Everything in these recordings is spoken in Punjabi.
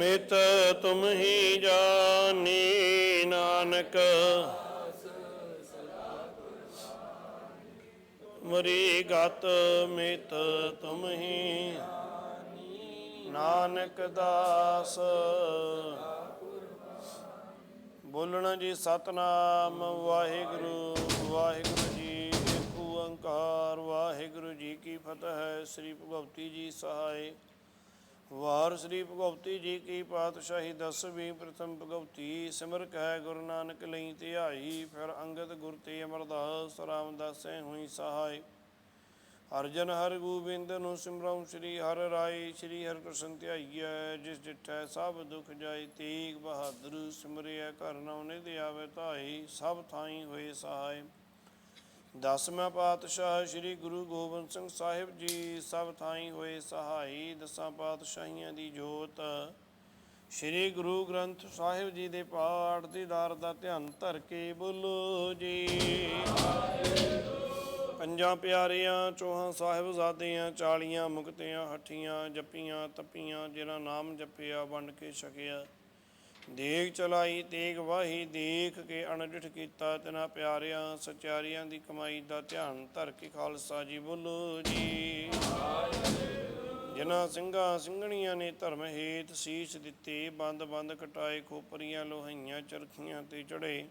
ਮਿਤ ਤੁਮ ਹੀ ਜਾਣੀ, ਨਾਨਕ। ਮਰੀ ਗਤ ਮਿਤ ਤੁਮ ਹੀ ਨਾਨਕ ਦਾਸ। ਬੋਲਣਾ ਜੀ ਸਤਨਾਮ, ਵਾਹਿਗੁਰੂ ਵਾਹਿਗੁਰੂ ਜੀ ਏਕ ਓੰਕਾਰ ਵਾਹਿਗੁਰੂ ਜੀ ਕੀ ਫਤਿਹ। ਸ੍ਰੀ ਭਗਵਤੀ ਜੀ ਸਹਾਇ ਵਾਰ ਸ੍ਰੀ ਭਗਵਤੀ ਜੀ ਕੀ ਪਾਤਸ਼ਾਹੀ ਦਸਵੀਂ ਪ੍ਰਥਮ ਭਗਵਤੀ, ਸਿਮਰ ਕਹਿ ਗੁਰੂ ਨਾਨਕ ਲਈ ਧਿਆਈ, ਫਿਰ ਅੰਗਦ ਗੁਰ ਤੇ ਅਮਰਦਾਸ ਰਾਮਦਾਸੈ ਹੋਈ ਸਹਾਇ ਹਰਜਨ ਹਰ ਗੋਬਿੰਦ ਨੂੰ ਸਿਮਰਉ ਸ੍ਰੀ ਹਰ ਰਾਏ, ਸ੍ਰੀ ਹਰਿ ਕ੍ਰਿਸ਼ਨ ਧਿਆਈਐ, ਜਿਸ ਡਿਠੈ ਸਭ ਦੁਖ ਜਾਏ, ਤੇਗ ਬਹਾਦਰ ਸਿਮਰਿਆ ਘਰ ਨਉ ਨਿਧ ਆਵੇ ਧਾਈ ਸਭ ਥਾਈ ਹੋਏ ਸਹਾਇ ਦਸਵਾਂ ਪਾਤਸ਼ਾਹ ਸ੍ਰੀ ਗੁਰੂ ਗੋਬਿੰਦ ਸਿੰਘ ਸਾਹਿਬ ਜੀ ਸਭ ਥਾਈ ਹੋਏ ਸਹਾਈ ਦਸਾਂ ਪਾਤਸ਼ਾਹੀਆਂ ਦੀ ਜੋਤ। ਸ੍ਰੀ ਗੁਰੂ ਗ੍ਰੰਥ ਸਾਹਿਬ ਜੀ ਦੇ ਪਾਠ ਦੀਦਾਰ ਦਾ ਧਿਆਨ ਧਰ ਕੇ ਬੋਲੋ ਜੀ। ਪੰਜਾਂ ਪਿਆਰਿਆਂ, ਚੋਹਾਂ ਸਾਹਿਬਜ਼ਾਦਿਆਂ, ਚਾਲੀਆਂ ਮੁਕਤਿਆਂ, ਹੱਠੀਆਂ, ਜੱਪੀਆਂ, ਤੱਪੀਆਂ ਜਿਹੜਾ ਨਾਮ ਜਪਿਆ, ਵੰਡ ਕੇ ਛਕਿਆ। ਦੇਖ ਚਲਾਈ ਤੇਗ ਵਾਹੀ, ਦੇਖ ਕੇ ਅਣਡਿਠ ਕੀਤਾ ਤਿਨਾ ਪਿਆਰਿਆਂ, ਸਚਿਆਰਿਆਂ ਦੀ ਕਮਾਈ ਦਾ ਧਿਆਨ ਧਰ ਕੇ ਖਾਲਸਾ ਜੀ ਬੋਲੋ ਜੀ। ਜਿਨ੍ਹਾਂ ਸਿੰਘਾਂ ਸਿੰਘਣੀਆਂ ਨੇ ਧਰਮ ਹੇਤ ਸੀਸ ਦਿੱਤੇ, ਬੰਦ ਬੰਦ ਕਟਾਏ ਖੋਪਰੀਆਂ, ਲੋਹੀਆਂ, ਚਰਖੀਆਂ ਤੇ ਚੜੇ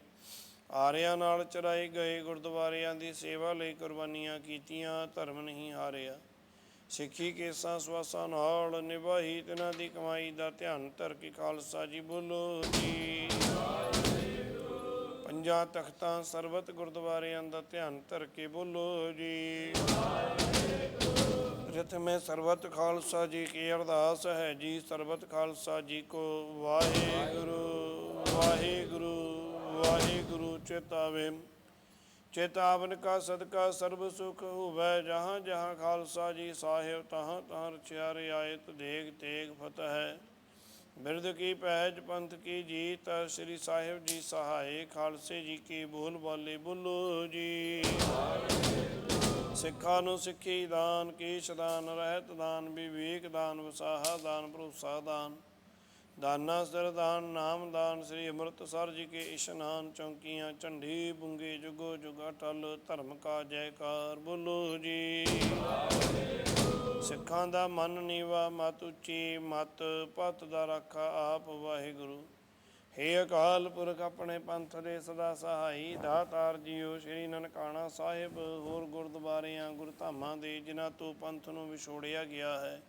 ਆਰਿਆਂ ਨਾਲ ਚਰਾਏ ਗਏ ਗੁਰਦੁਆਰਿਆਂ ਦੀ ਸੇਵਾ ਲਈ ਕੁਰਬਾਨੀਆਂ ਕੀਤੀਆਂ, ਧਰਮ ਨਹੀਂ ਹਾਰਿਆ। ਸਿੱਖੀ ਕੇਸਾਂ ਸਵਾਸਾਂ ਨਾਲ ਨਿਭਾਈ ਤਿਨਾਂ ਦੀ ਕਮਾਈ ਦਾ ਧਿਆਨ ਧਰ ਕੇ ਖਾਲਸਾ ਜੀ ਬੋਲੋ ਜੀ। ਪੰਜਾਂ ਤਖਤਾਂ ਸਰਬਤ ਗੁਰਦੁਆਰਿਆਂ ਦਾ ਧਿਆਨ ਧਰ ਕੇ ਬੋਲੋ ਜੀ। ਪ੍ਰਥਮੇ ਸਰਬਤ ਖਾਲਸਾ ਜੀ ਕੀ ਅਰਦਾਸ ਹੈ ਜੀ, ਸਰਬਤ ਖਾਲਸਾ ਜੀ ਕੋ ਵਾਹਿਗੁਰੂ ਵਾਹਿਗੁਰੂ ਵਾਹਿਗੁਰੂ ਚੇਤਾਵੇ। ਚੇਤਾਵਨ ਕਾ ਸਦਕਾ ਸਰਬ ਸੁਖ ਹੋਵੇ, ਜਹਾਂ ਜਹਾਂ ਖਾਲਸਾ ਜੀ ਸਾਹਿਬ, ਤਹਾਂ ਤਹਾਂ ਰਚਿਆਰੇ ਆਇਤ ਦੇਗ ਤੇਗ ਫਤਿਹ। ਬਿਰਦ ਕੀ ਪਹਿਜ ਪੰਥ ਕੀ ਜੀਤ, ਸ੍ਰੀ ਸਾਹਿਬ ਜੀ ਸਹਾਏ, ਖਾਲਸੇ ਜੀ ਕੀ ਬੋਲ ਬਾਲੇ ਬੋਲੋ ਜੀ। ਸਿੱਖਾਂ ਨੂੰ ਸਿੱਖੀ ਦਾਨ ਕੀ ਦਾਨ, ਰਹਿਤ ਦਾਨ, ਵਿਵੇਕ ਦਾਨ, ਵਸਾਹਾ ਦਾਨ, ਭਰੋਸਾ ਦਾਨ। ਦਾਨਾ ਸਿਰ ਦਾਨ, ਨਾਮ ਸ੍ਰੀ ਅੰਮ੍ਰਿਤਸਰ ਜੀ ਕੇ ਇਸ਼ਨਾਨ ਚੌਂਕੀਆਂ, ਝੰਡੀ ਬੁੰਗੇ ਜੁਗੋ ਜੁਗਾ ਅਟਲ ਧਰਮ ਕਾ ਜੈਕਾਰ ਬੋਲੋ ਜੀ। ਸਿੱਖਾਂ ਦਾ ਮਨ ਨੀਵਾ, ਮਤ ਉੱਚੀ, ਮਤ ਪਤ ਦਾ ਰਾਖਾ ਆਪ ਵਾਹਿਗੁਰੂ। ਹੇ ਅਕਾਲ ਪੁਰਖ ਆਪਣੇ ਪੰਥ ਦੇ ਸਦਾ ਸਹਾਈ, ਦਾਤਾਰ ਜੀਓ ਸ੍ਰੀ ਨਨਕਾਣਾ ਸਾਹਿਬ, ਹੋਰ ਗੁਰਦੁਆਰਿਆਂ, ਗੁਰਧਾਮਾਂ ਦੇ, ਜਿਨ੍ਹਾਂ ਤੋਂ ਪੰਥ ਨੂੰ ਵਿਛੋੜਿਆ ਗਿਆ ਹੈ।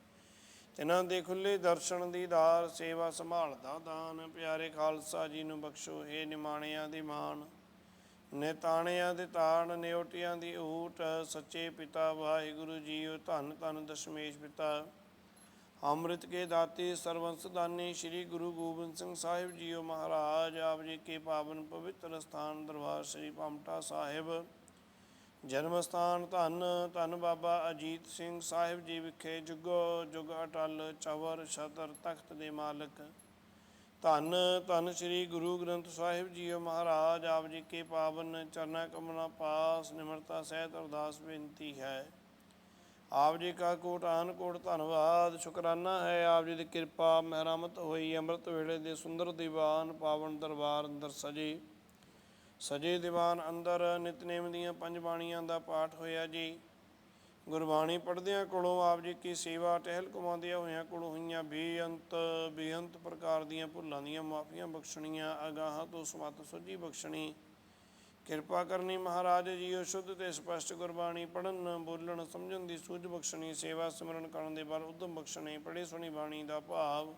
ਇਹਨਾਂ ਦੇ ਖੁੱਲੇ ਦਰਸ਼ਨ ਦੀ ਦੀਦਾਰ ਸੇਵਾ ਸੰਭਾਲ ਦਾ ਦਾਨ। ਪਿਆਰੇ ਖਾਲਸਾ ਜੀ ਨੂੰ ਬਖਸ਼ੋ ਏ ਨਿਮਾਣਿਆਂ ਦੀ ਮਾਣ। ਨਿਤਾਣਿਆਂ ਦੇ ਤਾਣ, ਨਿਉਟਿਆਂ ਦੀ ਊਟ। ਸੱਚੇ ਪਿਤਾ ਵਾਹਿਗੁਰੂ ਜੀਓ, ਧੰਨ ਧੰਨ ਦਸ਼ਮੇਸ਼ ਪਿਤਾ। ਅੰਮ੍ਰਿਤ ਕੇ ਦਾਤੇ ਸਰਵੰਸ ਦਾਨੀ, ਸ੍ਰੀ ਗੁਰੂ ਗੋਬਿੰਦ ਸਿੰਘ ਸਾਹਿਬ ਜੀਓ ਮਹਾਰਾਜ। ਆਪ ਜੀ ਕੇ ਪਾਵਨ ਪਵਿੱਤਰ ਸਥਾਨ ਦਰਬਾਰ ਸ੍ਰੀ ਪਾਮਟਾ ਸਾਹਿਬ। ਜਨਮ ਸਥਾਨ ਧੰਨ ਧੰਨ ਬਾਬਾ ਅਜੀਤ ਸਿੰਘ ਸਾਹਿਬ ਜੀ ਵਿਖੇ ਜੁਗੋ ਜੁਗ ਅਟਲ ਚਵਰ ਛਤਰ ਤਖਤ ਦੇ ਮਾਲਕ। ਧੰਨ ਧੰਨ ਸ੍ਰੀ ਗੁਰੂ ਗ੍ਰੰਥ ਸਾਹਿਬ ਜੀਓ ਮਹਾਰਾਜ, ਆਪ ਜੀ ਕੇ ਪਾਵਨ ਚਰਨਾ ਕਮਨਾ ਪਾਸ ਨਿਮਰਤਾ ਸਹਿਤ ਅਰਦਾਸ ਬੇਨਤੀ ਹੈ। ਆਪ ਜੀ ਕਾ ਕੋਟਾਨ ਕੋਟ ਧੰਨਵਾਦ, ਸ਼ੁਕਰਾਨਾ ਹੈ ਆਪ ਜੀ ਦੀ ਕਿਰਪਾ, ਮਹਿਰਾਮਤ ਹੋਈ, ਅੰਮ੍ਰਿਤ ਵੇਲੇ ਦੇ ਸੁੰਦਰ ਦੀਵਾਨ ਪਾਵਨ ਦਰਬਾਰ ਅੰਦਰ ਸਜੇ। ਸਜੇ ਦੀਵਾਨ ਅੰਦਰ ਨਿਤਨੇਮ ਦੀਆਂ ਪੰਜ ਬਾਣੀਆਂ ਦਾ ਪਾਠ ਹੋਇਆ ਜੀ। ਗੁਰਬਾਣੀ ਪੜ੍ਹਦਿਆਂ ਕੋਲੋਂ ਆਪ ਜੀ ਕੀ ਸੇਵਾ ਟਹਿਲ ਕਮਾਉਂਦਿਆਂ ਹੋਇਆਂ ਕੋਲੋਂ ਹੋਈਆਂ ਬੇਅੰਤ ਬੇਅੰਤ ਪ੍ਰਕਾਰ ਦੀਆਂ ਭੁੱਲਾਂ ਦੀਆਂ ਮਾਫੀਆਂ ਬਖਸ਼ਣੀਆਂ, ਅਗਾਹਾਂ ਤੋਂ ਸਮਤ ਸੁਝੀ ਬਖਸ਼ਣੀ। ਕਿਰਪਾ ਕਰਨੀ ਮਹਾਰਾਜ ਜੀਓ ਸ਼ੁੱਧ ਤੇ ਸਪਸ਼ਟ ਗੁਰਬਾਣੀ ਪੜਨ ਬੋਲਣ, ਸਮਝਣ ਦੀ ਸੂਝ ਬਖਸ਼ਣੀ, ਸੇਵਾ ਸਿਮਰਨ ਕਰਨ ਦੇ ਬਲ ਉਦਮ ਬਖਸ਼ਣੀ, ਪੜ੍ਹੀ ਸੁਣੀ ਬਾਣੀ ਦਾ ਭਾਵ।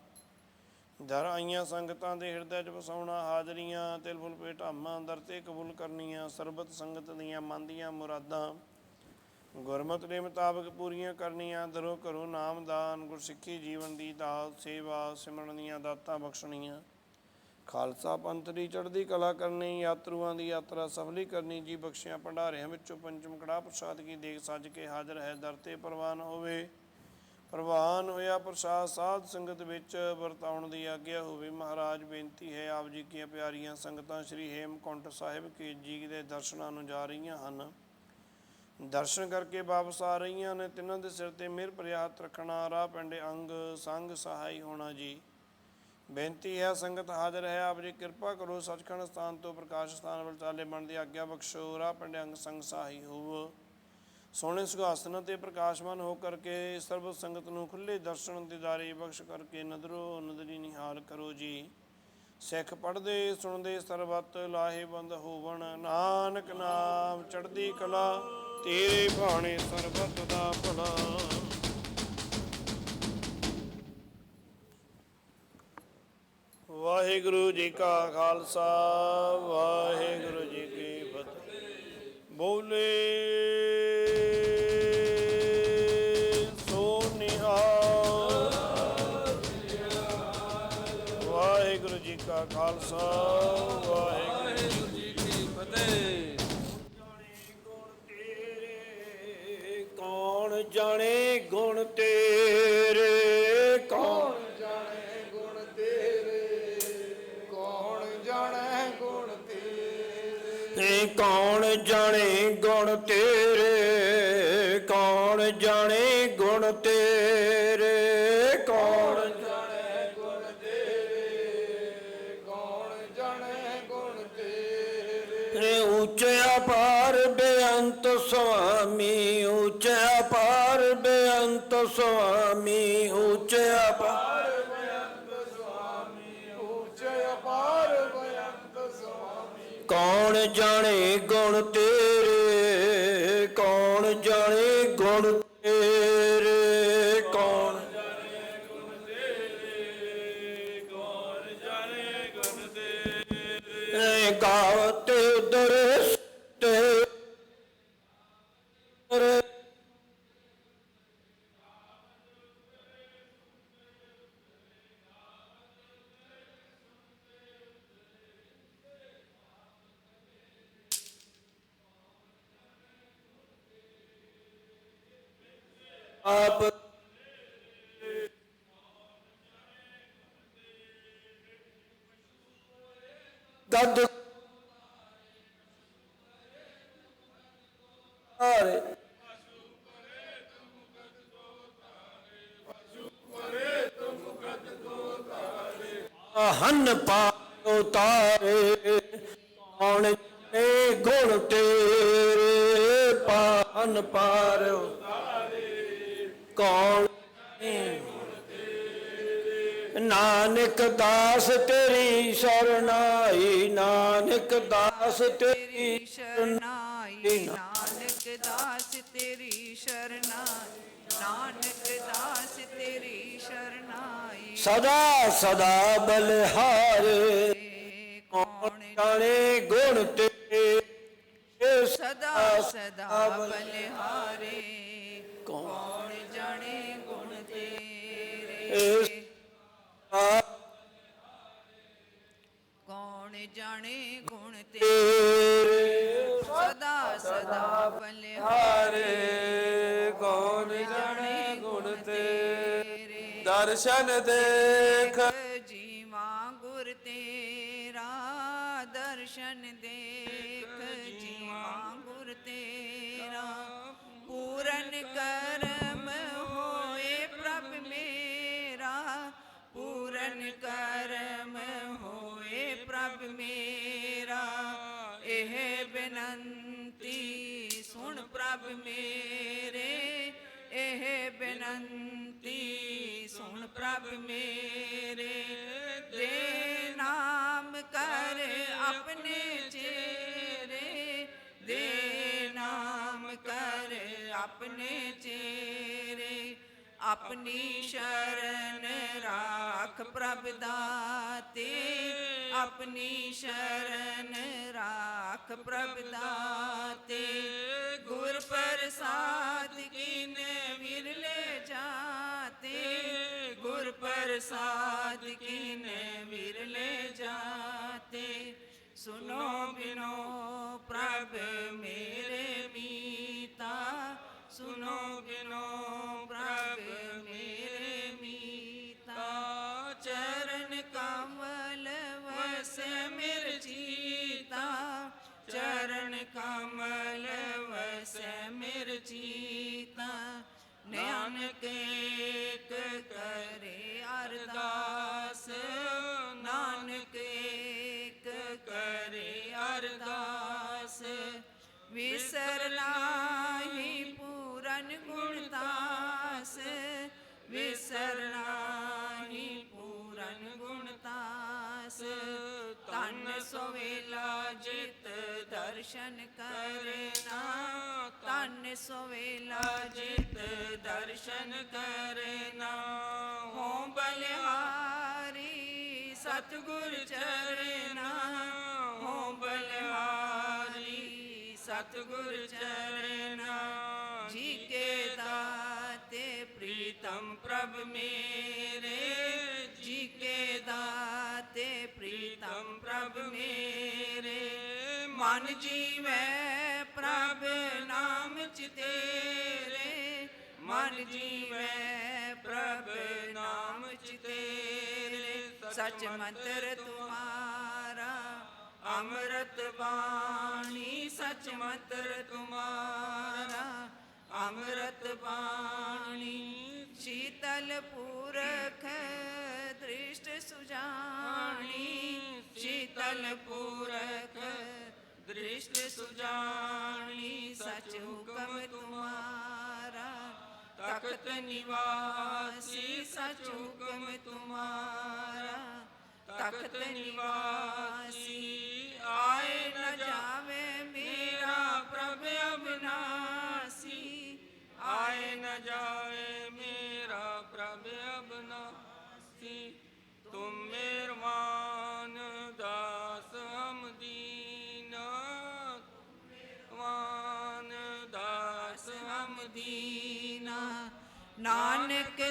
ਦਰ ਆਈਆਂ ਸੰਗਤਾਂ ਦੇ ਹਿਰਦੈ 'ਚ ਵਸਾਉਣਾ, ਹਾਜ਼ਰੀਆਂ ਤਿਲ ਫੁਲ ਭੇਟਾਮਾਂ ਦਰ ਤੇ ਕਬੂਲ ਕਰਨੀਆਂ, ਸਰਬਤ ਸੰਗਤ ਦੀਆਂ ਮੰਦੀਆਂ ਮੁਰਾਦਾਂ। ਗੁਰਮਤਿ ਦੇ ਮੁਤਾਬਕ ਪੂਰੀਆਂ ਕਰਨੀਆਂ, ਦਰੋ ਘਰੋਂ ਨਾਮਦਾਨ ਗੁਰਸਿੱਖੀ ਜੀਵਨ ਦੀ ਦਾਤ, ਸੇਵਾ, ਸਿਮਰਨ ਦੀਆਂ ਦਾਤਾਂ ਬਖਸ਼ਣੀਆਂ। ਖਾਲਸਾ ਪੰਥ ਦੀ ਚੜ੍ਹਦੀ ਕਲਾ ਕਰਨੀ, ਯਾਤਰੂਆਂ ਦੀ ਯਾਤਰਾ ਸਫਲੀ ਕਰਨੀ, ਜੀ ਬਖਸ਼ਿਆ ਭੰਡਾਰਿਆਂ ਵਿੱਚੋਂ ਪੰਚਮ ਕੜਾ ਪ੍ਰਸਾਦ ਕੀ ਦੇਖ ਸੱਜ ਕੇ ਹਾਜ਼ਰ ਹੈ, ਦਰ ਤੇ ਪ੍ਰਵਾਨ ਹੋਵੇ। ਪ੍ਰਵਾਨ ਹੋਇਆ ਪ੍ਰਸਾਦ ਸਾਧ ਸੰਗਤ ਵਿੱਚ ਵਰਤਾਉਣ ਦੀ ਆਗਿਆ ਹੋਵੇ। ਮਹਾਰਾਜ, ਬੇਨਤੀ ਹੈ ਆਪ ਜੀ ਕੀਆਂ ਪਿਆਰੀਆਂ ਸੰਗਤਾਂ ਸ੍ਰੀ ਹੇਮਕੁੰਟ ਸਾਹਿਬ ਕੇ ਜੀ ਦੇ ਦਰਸ਼ਨਾਂ ਨੂੰ ਜਾ ਰਹੀਆਂ ਹਨ। ਦਰਸ਼ਨ ਕਰਕੇ ਵਾਪਸ ਆ ਰਹੀਆਂ ਨੇ। ਤਿੰਨਾਂ ਦੇ ਸਿਰ ਤੇ ਮਿਹਰ ਪ੍ਰਿਆਤ ਰੱਖਣਾ, ਰਾਹ ਪਿੰਡੇ ਅੰਗ ਸੰਗ ਸਹਾਈ ਹੋਣਾ ਜੀ। ਬੇਨਤੀ ਹੈ ਸੰਗਤ ਹਾਜ਼ਰ ਹੈ। ਆਪ ਜੀ ਕਿਰਪਾ ਕਰੋ ਸੱਚਖੰਡ ਸਥਾਨ ਤੋਂ ਪ੍ਰਕਾਸ਼ ਸਥਾਨ ਵੱਲ ਚਾਲੇ ਬਣ ਦੀ ਆਗਿਆ ਬਖਸ਼ੋ। ਰਾਹ ਪੰਡਿਆੰਗ ਸੰਗ ਸਹਾਈ ਹੋਵੋ। ਸੋਹਣੇ ਸੁਹਾਸਨ ਤੇ ਪ੍ਰਕਾਸ਼ਮਾਨ ਹੋ ਕਰਕੇ ਸਰਬ ਸੰਗਤ ਨੂੰ ਖੁੱਲੇ ਦਰਸ਼ਨ ਦਿਦਾਰੇ ਬਖਸ਼ ਕਰਕੇ ਨਦਰੋ ਨਦਰੀ ਨਿਹਾਲ ਕਰੋ ਜੀ। ਸਿੱਖ ਪੜਦੇ ਸੁਣਦੇ, ਸਰਬਤ ਲਾਹੇਬੰਦ ਹੋਵਣ। ਨਾਨਕ ਨਾਮ ਚੜ੍ਹਦੀ ਕਲਾ, ਤੇਰੇ ਬਾਣੇ ਸਰਬਤ ਦਾ ਭਲਾ। ਵਾਹਿਗੁਰੂ ਜੀ ਕਾ ਖਾਲਸਾ, ਵਾਹਿਗੁਰੂ ਜੀ ਕੀ ਫਤਿਹ। ਬੋਲੇ ਕਾ ਖਾਲਸਾ, ਵਾਹਿਗੁਰੂ ਜੀ ਕੀ ਫਤਿਹ। ਕੌਣ ਜਾਣੇ ਗੁਣ ਤੇਰੇ? ਕੌਣ ਜਾਣੇ ਗੁਣ ਤੇਰੇ? ਕੌਣ ਜਾਣੇ ਗੁਣ ਤੇਰੇ? ਕੌਣ ਜਾਣੇ ਗੁਣ ਤੇਰੇ? ਸੁਆਮੀ ਉੱਚਾ ਪਾਰ ਉੱਚੇ ਅਪਾਰ ਬਯੰਤ ਸੁਆਮੀ ਕੌਣ ਜਾਣੇ ਗੁਣ ਤੇਰੇ? ਕੌਣ ਜਾਣੇ ਗੁਣ ਆਪ ਗਦ ਆਰੇ ਹਨ ਪਾਉ ਤਾਰੇ ਕੌਣ ਨੇ ਗੁਣ ਤੇਰੇ? ਪਾਨ ਪਾਰੋ ਨਾਨਕ ਦਾਸ ਤੇਰੀ ਸਰਨਾਈ ਨਾਨਕ ਦਾਸ ਤੇਰੀ ਸ਼ਰਨਾਈ ਨਾਨਕ ਦਾਸ ਤੇਰੀ ਸ਼ਰਨਾਈ ਨਾਨਕ ਦਾਸ ਤੇਰੀ ਸ਼ਰਨਾਈ। ਸਦਾ ਸਦਾ ਬਲਿਹਾਰੇ। ਕੌਣ ਜਾਣੇ ਗੁਣ ਦਰਸ਼ਨ ਦੇਖ। ਜੀਵਾਂ ਗੁਰ ਤੇਰਾ ਦਰਸ਼ਨ ਦੇਖ। ਜੀਵਾਂ ਗੁਰ ਤੇਰਾ ਪੂਰਨ ਕਰਮ ਹੋਏ ਪ੍ਰਭ ਮੇਰਾ। ਪੂਰਨ ਕਰਮ ਹੋਏ ਪ੍ਰਭ ਮੇਰਾ। ਇਹ ਬੇਨੰਤੀ ਸੁਣ ਪ੍ਰਭ ਮੇਰੇ। ਇਹ ਬੇਨੰਤੀ ਸੁਣ ਮੇਰੇ ਦੇ ਨਾਮ ਕਰ ਆਪਣੇ ਚੇਰੇ ਦੇ ਨਾਮ ਕਰ ਆਪਣੇ ਚੇਰੇ। ਆਪਣੀ ਸ਼ਰਨ ਰਾਖ ਪ੍ਰਭ ਦਾਤੇ। ਆਪਣੀ ਸ਼ਰਨ ਰਾਖ ਪ੍ਰਭ ਦਾਤੇ। ਗੁਰ ਪ੍ਰਸਾਦ ਕੀਨੇ ਵਿਰਲੇ ਗੁਰ ਪ੍ਰਸਾਦ ਕੀਨੇ ਵਿਰਲੇ ਜਾਤੇ ਸੁਨੋ ਬਿਨੋ ਪ੍ਰਭ ਮੇਰੇ ਮੀਤਾ ਸੁਨੋ ਬਿਨੋ ਪ੍ਰਭ ਮੇਰੇ ਮੀਤਾ ਚਰਨ ਕਮਲ ਵਸੈ ਮਿਰ ਜੀਤਾ ਚਰਨ ਕਮਲ ਵਸੈ ਮਿਰ ਜੀਤਾ ਨਾਨਕ ਵਿਸਰ ਨਾਹੀ ਪੂਰਨ ਗੁਣਤਾਸ ਵਿਸਰ ਨਾਹੀ ਪੂਰਨ ਗੁਣ ਗੁਣਤਾਸ ਤਨ ਸੋਵੇਲਾ ਜਿਤ ਦਰਸ਼ਨ ਕਰਨਾ ਤਨ ਸੋਵੇਲਾ ਜਿਤ ਦਰਸ਼ਨ ਕਰਨਾ ਹੋ ਬਲਿਹਾਰੀ ਸਤਿਗੁਰ ਚਰਨਾ ਸਤਿਗੁਰ ਚਰਨਾ ਜੀ ਕੇ ਦਾਤੇ ਪ੍ਰੀਤਮ ਪ੍ਰਭ ਮੇਰੇ। ਜੀ ਕੇ ਦਾਤੇ ਪ੍ਰੀਤਮ ਪ੍ਰਭ ਮੇਰੇ। ਮਨ ਜੀਵੈ ਪ੍ਰਭ ਨਾਮ ਚ ਤੇਰੇ ਮਨ ਜੀਵੈ ਪ੍ਰਭ ਨਾਮ ਚ ਤੇਰੇ ਸਚ ਮੰਤਰ ਤੁਮਾਰਾ ਅੰਮ੍ਰਿਤ ਬਾਣੀ ਸਚ ਮੰਤਰ ਤੁਮਾਰਾ, ਅੰਮ੍ਰਿਤ ਬਾਣੀ ਸ਼ੀਤਲ ਪੂਰਖ, ਦ੍ਰਿਸ਼ਟ ਸੁਜਾਨੀ ਸ਼ੀਤਲ ਪੂਰਖ, ਦ੍ਰਿਸ਼ਟ ਸੁਜਾਨੀ ਸਚ ਹੁਕਮ ਤੁਮਾਰਾ। ਤਖਤ ਨਿਵਾਸੀ ਸਚ ਹੁਕਮ ਤੁਮਾਰਾ, ਤਖਤ ਨਿਵਾਸੀ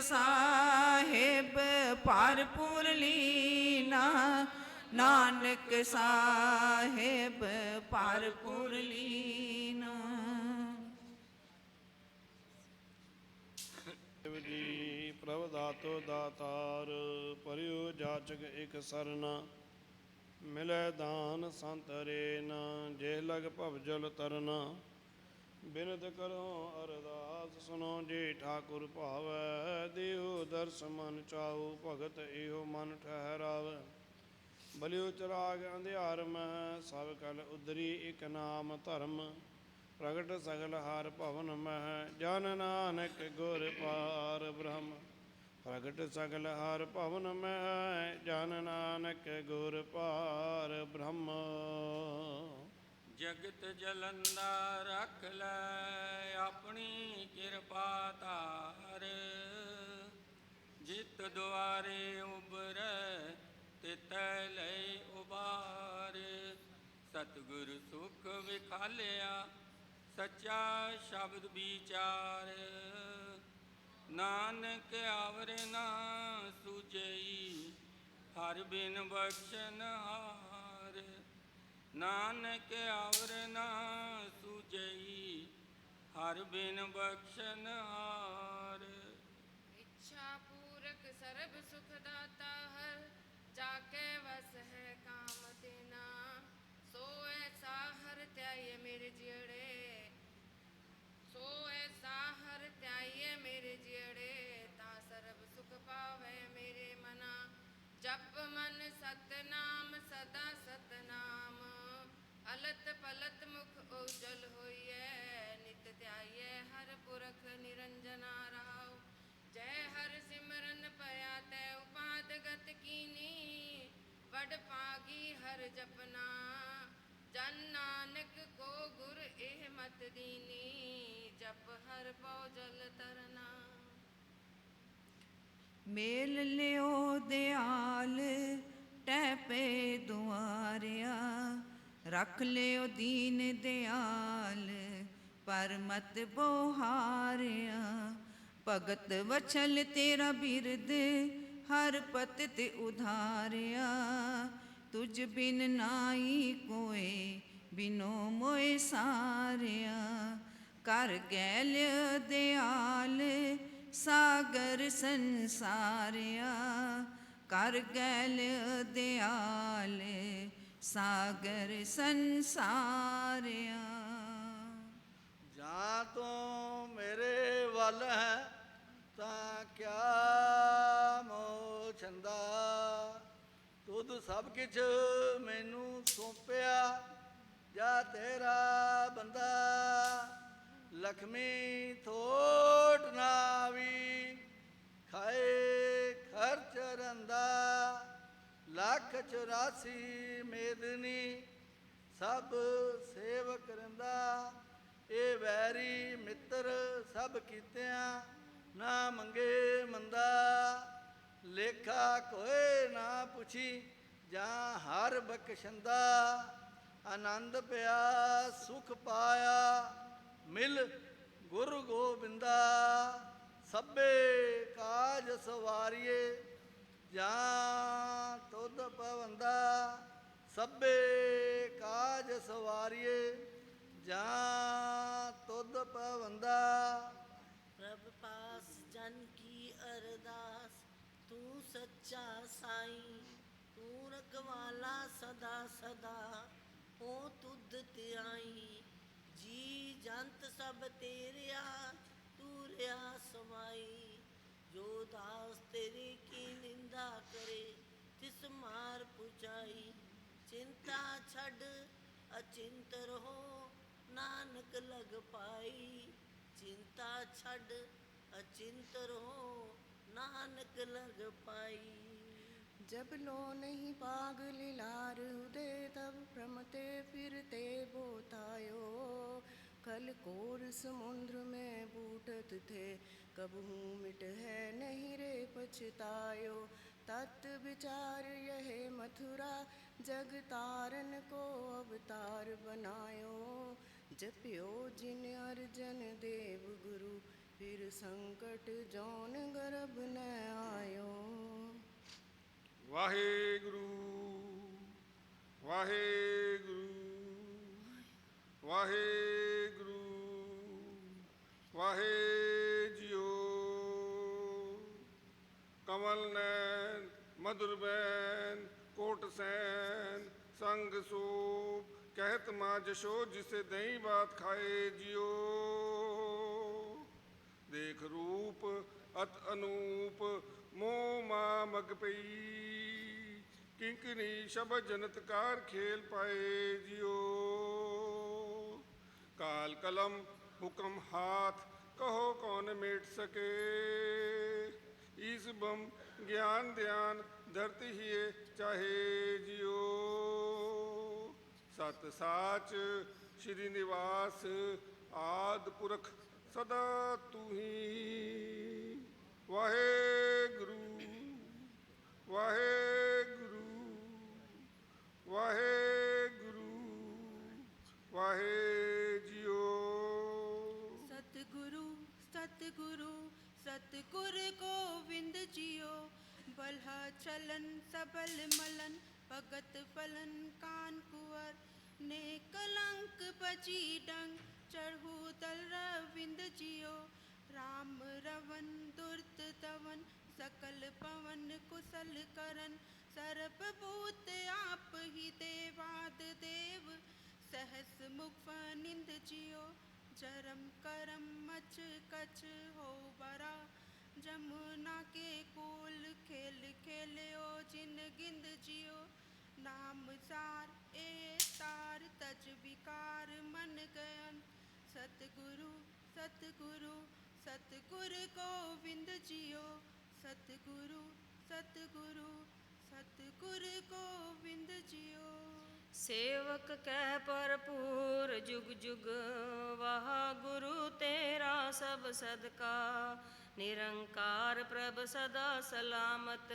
ਸਾਹਿਬ ਭਰਪੂਰ ਲੀਨਾ, ਨਾਨਕ ਸਾਹਿਬ ਭਰਪੂਰ ਲੀਨਾ। ਜੀ, ਪ੍ਰਭ ਦਾਤੋ ਦਾਤਾਰ ਪਰਿਓ ਜਾਚਕ ਇਕ ਸਰਨਾ, ਮਿਲੈ ਦਾਨ ਸੰਤ ਜੇ ਲਗ ਭਵਜਲ ਤਰਨਾ। ਬਿਨਤ ਕਰੋ ਅਰਦਾਸ ਸੁਨੋ ਜੇ ਠਾਕੁਰ ਭਾਵੈ, ਦੇਹੁ ਦਰਸ ਮਨ ਚਾਉ, ਭਗਤ ਇਹੋ ਮਨ ਠਹਿਰਾਵੈ। ਬਲਿਓ ਚਰਾਗ ਅੰਧਿਆਰ ਮਹਿ ਸਭ ਕਲ ਉਦਰੀ ਇਕ ਨਾਮ ਧਰਮ। ਪ੍ਰਗਟ ਸਗਲ ਹਰ ਭਵਨ ਮਹਿ, ਜਨ ਨਾਨਕ ਗੁਰ ਪਾਰ ਬ੍ਰਹਮ। ਪ੍ਰਗਟ ਸਗਲ ਹਰ ਭਵਨ ਮਹਿ, ਜਨ ਨਾਨਕ ਗੁਰ ਪਾਰ ਬ੍ਰਹਮ। ਜਗਤ ਜਲੰਦਾ ਰੱਖ ਲੈ ਆਪਣੀ ਕਿਰਪਾ ਧਾਰ। ਜਿਤ ਦੁਆਰੇ ਉਬਰੈ ਤਿਤੈ ਲੈ ਉਬਾਰ। ਸਤਿਗੁਰ ਸੁਖ ਵਿਖਾਲਿਆ, ਸੱਚਾ ਸ਼ਬਦ ਵਿਚਾਰ। ਨਾਨਕ ਆਵਰੇ ਨਾ ਸੁਜਈ ਹਰ ਬਿਨ ਬਖਸ਼ਨ ਹਾਰ ਨਾਨਕ ਆਵਰ ਨਾ ਸੁਜਈ, ਹਰ ਬਿਨ ਬਖਸ਼ਨ ਹਾਰ। ਇੱਛਾ ਪੂਰਕ ਸਰਬ ਸੁਖ ਦਾਤਾ ਹਰ, ਜਾਕੇ ਵਸ ਹੈ ਕਾਮ ਤੇਨਾ। ਸੋ ਐਸਾ ਹਰ ਧਿਆਏ ਮੇਰੇ ਜਿਹੜੇ ਸੋ ਐਸਾ ਹਰ ਧਿਆਏ ਮੇਰੇ ਜਿਹੜੇ ਤਾ ਸਰਬ ਸੁਖ ਪਾਵੇ ਮੇਰੇ ਮਨਾ। ਜਪ ਮਨ ਸਤਨਾਮ ਸਦਾ ਸਤ ਪਲਤ ਪਲਤ ਮੁਖ ਉਜਲ ਹੋਈਐ, ਨਿਤ ਧਿਆਈਐ, ਹਰ ਪੁਰਖ ਨਿਰੰਜਨਾ ਰਾਉ ਜੈ ਹਰ ਸਿਮਰਨ ਪਿਆ ਤੈ ਉਪਾਦ ਗਤ ਕੀਨੀ ਪਾਗੀ ਹਰ ਜਪਨਾ। ਜਨ ਨਾਨਕ ਕੋ ਗੁਰ ਇਹ ਮਤ ਦੀਨੀ, ਜਪ ਹਰ ਪਉ ਤਰਨਾ। ਮੇਲ ਲਿਓ ਦਿਆਲ ਟੈ ਪੇ ਦੁਆਰਿਆ। ਰੱਖ ਲਿਓ ਦੀਨ ਦਿਆਲ ਪਰ ਮਤ ਬੋਹਾਰਿਆ। ਭਗਤ ਵਛਲ ਤੇਰਾ ਬਿਰਦ ਹਰ ਪਤ ਤੇ ਉਧਾਰਿਆ। ਤੁਝ ਬਿਨ ਨਾਈ ਕੋਏ, ਬਿਨੋ ਮੋਏ ਸਾਰਿਆ। ਕਰ ਗੈਲ ਦਿਆਲ, ਸਾਗਰ ਸੰਸਾਰਿਆ। ਕਰ ਗੈਲ ਦਿਆਲ ਸਾਗਰ ਸੰਸਾਰਿਆ। ਜਾਂ ਤੂੰ ਮੇਰੇ ਵੱਲ ਹੈ, ਤਾਂ ਕਿਆ ਮੋ ਛੰਦਾ ਤੁਧ ਸਭ ਕਿਛ ਮੈਨੂੰ ਸੌਂਪਿਆ ਤੇਰਾ ਬੰਦਾ ਲਖਮੀ ਥੋਟ ਚੁਰਾਸੀ ਮੇਦਨੀ ਸਭ ਸੇਵ ਰੰਦਾ ਇਹ ਵੈਰੀ ਮਿੱਤਰ ਸਭ ਕੀਤਿਆਂ, ਨਾ ਮੰਗੇ ਮੰਦਾ, ਲੇਖਾ ਕੋਏ ਨਾ ਪੁੱਛੀ, ਜਾਂ ਹਰ ਬਖਸ਼ੰਦਾ, ਆਨੰਦ ਪਿਆ, ਸੁਖ ਪਾਇਆ, ਮਿਲ ਗੁਰੂ ਗੋਬਿੰਦਾ, ਸਭੇ ਕਾਜ ਸਵਾਰੀਏ ਜਾਂ ਤੁਧ ਪਵੰਦਾ ਸਭੇ ਕਾਜ ਸਵਾਰੀਏ, ਜਾਂ ਤੁਧ ਪਵੰਦਾ। ਪ੍ਰਭ ਪਾਸ ਜਨ ਕੀ ਅਰਦਾਸ, ਤੂੰ ਸੱਚਾ ਸਾਈਂ, ਤੂੰ ਰਖਵਾਲਾ ਸਦਾ ਸਦਾ, ਹੋ ਤੁਧ ਧਿਆਈ। ਜੀ ਜੰਤ ਸਭ ਤੇਰਿਆ, ਤੂੰ ਰਿਆ ਸਮਾਈ। ਜੋ ਦਾਸ ਤੇਰੀ ਕੀ ਨਿੰਦਾ ਕਰੇ, ਤਿਸ ਮਾਰ ਪੁਚਾਈ ਚਿੰਤਾ ਛੱਡ, ਅਚਿੰਤ ਰਹੋ, ਨਾਨਕ ਲਗ ਪਾਈ। ਚਿੰਤਾ ਛੱਡ, ਅਚਿੰਤ ਰਹੋ, ਨਾਨਕ ਲਗ ਪਾਈ। ਜਬ ਲੋ ਨਹੀਂ ਪਾਗਲੇ पछतायो तत् विचार यह मथुरा जग तारन को अवतार बनायो जपियो जिन अर्जन देव गुरु फिर संकट जौन गर्भ न आयो ਵਾਹਿਗੁਰੂ ਵਾਹਿਗੁਰੂ ਵਾਹਿਗੁਰੂ ਵਾਹਿ ਕਮਲ ਨੈਣ, ਮਧੁਰ ਬੈਨ ਕੋਟ ਸੈਨ ਸੰਗ ਸੂਪ, ਕਹਿਤ ਮਾ ਜਸ਼ੋ ਜਿਸੇ ਦਹੀਂ ਬਾਤ ਖਾਏ ਜਿਓ ਦੇਖ ਰੂਪ ਅਤ ਅਨੂਪ, ਮੋਹ ਮਾ ਮਗ ਪਈ। ਕਿੰਕਰੀ ਸ਼ਬਦ ਜਨਤਕਾਰ ਖੇਲ ਪਾਏ ਜਿਓ ਕਾਲ ਕਲਮ ਹੁਕਮ ਹਾਥ, ਕਹੋ ਕੌਣ ਮੇਟ ਸਕੇ। ਇਸ ਬਮ ਗਿਆਨ ਧਿਆਨ ਧਰਤੀ ਹੀ ਚਾਹੇ ਜਿਓ ਸਤ ਸਾਚ ਸ਼੍ਰੀ ਨਿਵਾਸ ਆਦ ਪੁਰਖ ਸਦਾ ਤੂੰ ਹੀ। सर्प भूत आप ही देवाद देव, सहस मुख निंद जियो, जरम करम मच कछ हो बरा। जमुना के कोल खेल खेलियो, जिन गिंद जियो, नाम सार ए तार तज विकार मन गयन। सतगुरु सतगुरु, सतगुर गोविंद जियो, सतगुरु सतगुरु ਸਤਿਗੁਰ ਗੋਬਿੰਦ ਜੀਓ। ਸੇਵਕ ਕਹਿ ਭਰਪੂਰ ਜੁਗ ਜੁਗ, ਵਾਹ ਗੁਰੂ ਤੇਰਾ ਸਭ ਸਦਕਾ। ਨਿਰੰਕਾਰ ਪ੍ਰਭ ਸਦਾ ਸਲਾਮਤ,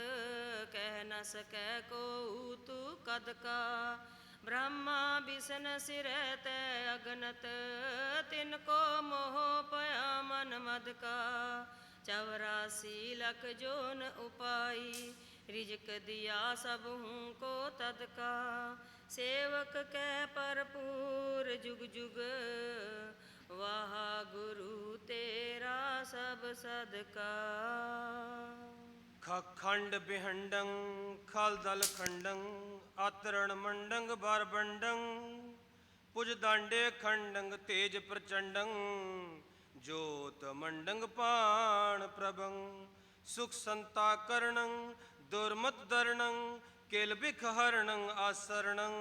ਕਹਿ ਨ ਸਕੈ ਕੋ ਤੂ ਕਦ ਕਾ। ਬ੍ਰਹਮਾ ਬਿਸਨ ਸਿਰੈ ਤੈ ਅਗਨਤ, ਤਿਨ ਕੋ ਮੋਹ ਪਿਆ ਮਨ ਮਦ ਕਾ। ਚਵਰਾਸੀ ਲਖ ਜੋਨ ਉਪਾਈ ਰਿਜਕ ਦਿਆ ਸਭ ਹੂੰ ਕੋ ਤਦ ਕਾ ਸੇਵਕ ਕੈ ਭਰਪੂਰ ਜੁਗ ਜੁਗ। ਵਾਹ ਗੁਰੂ ਤੇਰਾ ਸਭ ਸਦਕਾ। ਖਖੰਡ ਬਿਹੰਡੰ ਖਲਦਲ ਖੰਡੰ ਆਤਰਣ ਮੰਡੰ ਬਰਬੰਡੰ ਪੁਜ ਦਾਂਡੇ ਖੰਡੰਗ ਤੇਜ ਪ੍ਰਚੰਡੰ। ਜੋਤ ਮੰਡੰਗ ਪਾਣ ਪ੍ਰਭੰ, ਸੁਖ ਸੰਤਾ ਕਰਣੰ ਦੁਰਮਤ ਕਿਲ ਬਿਖ ਹਰਣੰ ਆਸਰਣੰ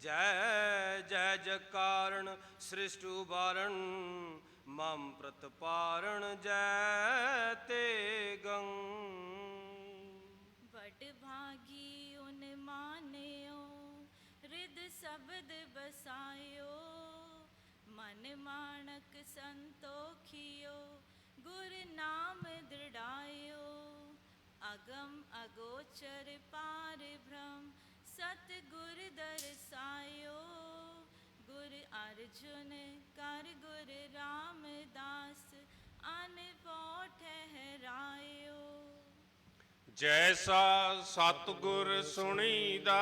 ਜੈ ਜੈ ਜਕਾਰਣ ਸ੍ਰਿਸ਼ਟ ਉਬਾਰਣ ਮਮ ਪ੍ਰਤਪਾਰਣ ਜੈ ਤੇ ਗੰ ਵਡ ਭਾਗੀ ਉਨ ਮਾਨਿਓ ਰਿਦ ਸ਼ਬਦ ਬਸਾਇਓ ਮਨ ਮਾਣਕ ਸੰਤੋਖਿਓ ਗੁਰ ਨਾਮ ਦ੍ਰਿੜਾਇਓ ਅਗਮ ਅਗੋਚਰ ਪਾਰ ਬ੍ਰਹਮ ਸਤ ਗੁਰ ਦਰਸਾਇਓ। ਗੁਰ ਅਰਜੁਨ, ਕਰ ਗੁਰ ਰਾਮਦਾਸ ਅਨਪੋ ਜੈਸਾ ਸਤਿਗੁਰ ਸੁਣੀਦਾ,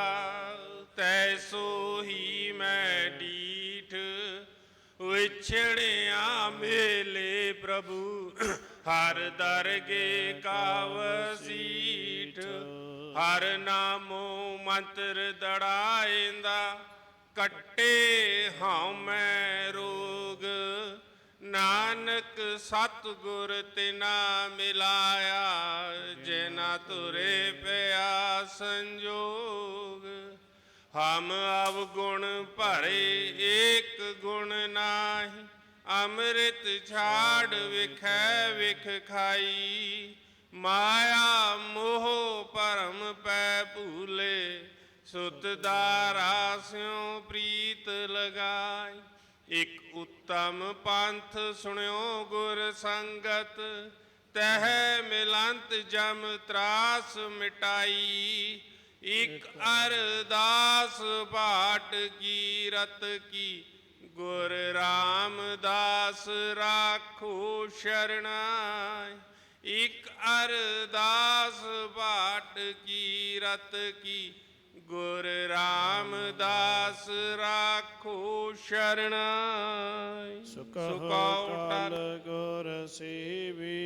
ਤੈਸੋ ਹੀ ਮੈਂ ਡੀਠ ਵਿਛੜਿਆ ਮੇਲੇ ਪ੍ਰਭੂ। ਹਰ ਦਰਗੇ ਕਾ ਵਸੀਠ ਹਰ ਨਾਮੋ ਮੰਤਰ ਦੜਾਇਂਦਾ ਕੱਟੇ ਹਉ ਮੈਂ ਰੋਗ। ਨਾਨਕ ਸਤਿਗੁਰ ਤਿਨਾ ਮਿਲਾਇਆ, ਜਿਨਾ ਤੁਰੇ ਪਿਆ ਸੰਜੋਗ। ਹਮ ਅਵ ਗੁਣ ਭਰੇ ਏਕ ਗੁਣ ਨਾਹੀ ਅੰਮ੍ਰਿਤ ਛਾੜ ਵਿਖੈ ਵਿਖ ਖਾਈ, ਮਾਇਆ ਮੋਹ ਭਰਮ ਪੈ ਭੂਲੇ, ਸੁਤ ਦਾਰਾ ਸਿਉ ਪ੍ਰੀਤ ਲਗਾਈ। ਇਕ ਉਤਮ ਪੰਥ ਸੁਣਿਓ ਗੁਰ ਸੰਗਤ, ਤਹਿ ਮਿਲੰਤ ਜਮ ਤਰਾਸ ਮਿਟਾਈ। ਇਕ ਅਰਦਾਸ ਬਾਟ ਕੀ ਰਤ ਕੀ ਗੁਰ ਰਾਮਦਾਸ ਰਾਖੋ ਸ਼ਰਣਾਈ। ਇਕ ਅਰਦਾਸ ਬਾਟ ਕੀ ਰਤ ਕੀ। ਗੁਰ ਰਾਮਦਾਸ ਰਾਖੋ ਸ਼ਰਣਾਈ। ਸੁਕਹੁ ਟਲ ਗੁਰ ਸੇਵੀ।